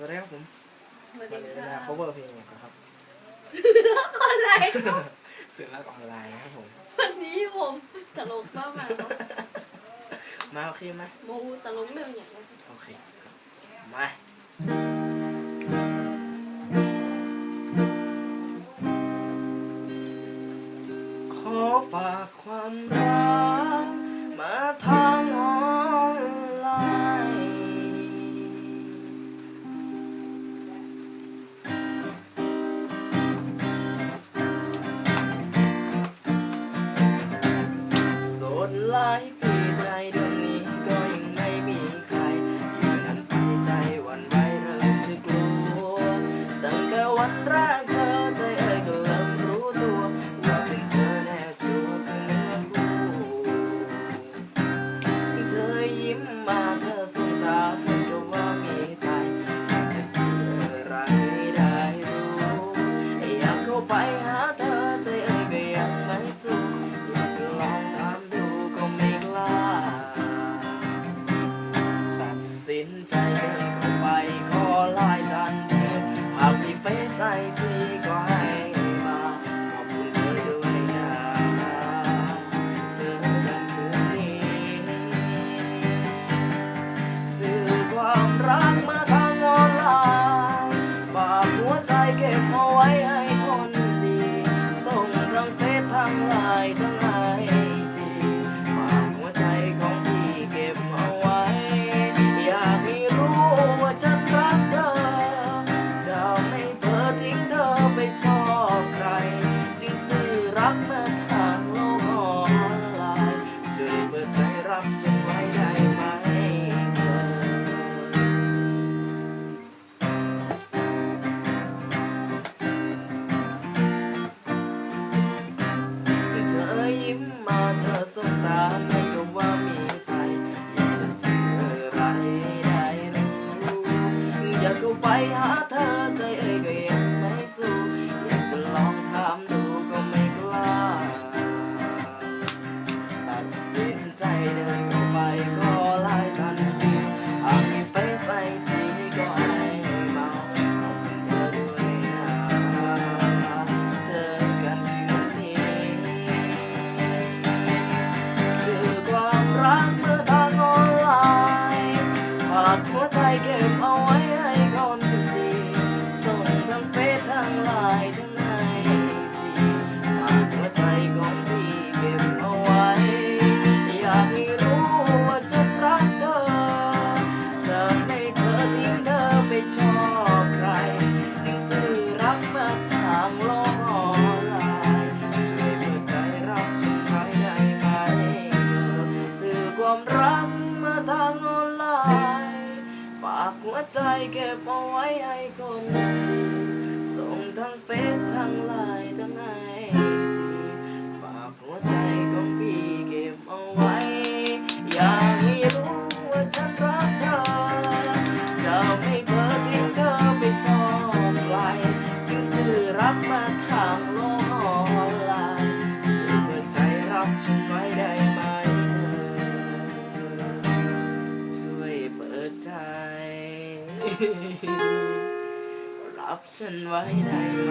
สวัสดีครับผมสวัสวันดีนี้ค่ะมา cover เพลงนะครับอะไรสื่อรักออนไลน์นะครับผม วันนี้ผมตลกมากมามาโอเคไหมโมตลกเรื่องอย่างไรโอเคมาขอฝากความรักมาทางออ เดินเข้าไปขอไลน์ทันทีหากมีเฟซไอจีก็ให้มาขอบคุณเธอด้วยนะเจอกันคืนนี้สื่อความรักมาทางออนไลน์ฝากหัวใจเก็บเอาไว้ให้คนดี ส่งทั้งเฟซทั้งไลน์ทั้ง รักมาทางโลกออนไลน์ช่วยเปิดใจรับฉันไว้ได้ไหมเธอเธอยิ้มมาเธอสบตาเหมือนกับว่ามีใจ อยากจะสื่ออะไรได้รู้อยากเข้าไปหาเธอ น ชอบใคร จึงสื่อรักมาทางโลกออนไลน์ช่วยเปิดใจรับฉันไว้ได้ไหมสื่อความรักมาทางออนไลน์ฝากหัวใจเก็บเอาไว้ให้คนดีส่งทางเฟซทั้งไลน์ทั้งาทางโลกออนไลน์ช่วยเปิดใจรับฉันไว้ได้ไหมเธอช่วยเปิดใจ รับฉันไว้ได้ไหม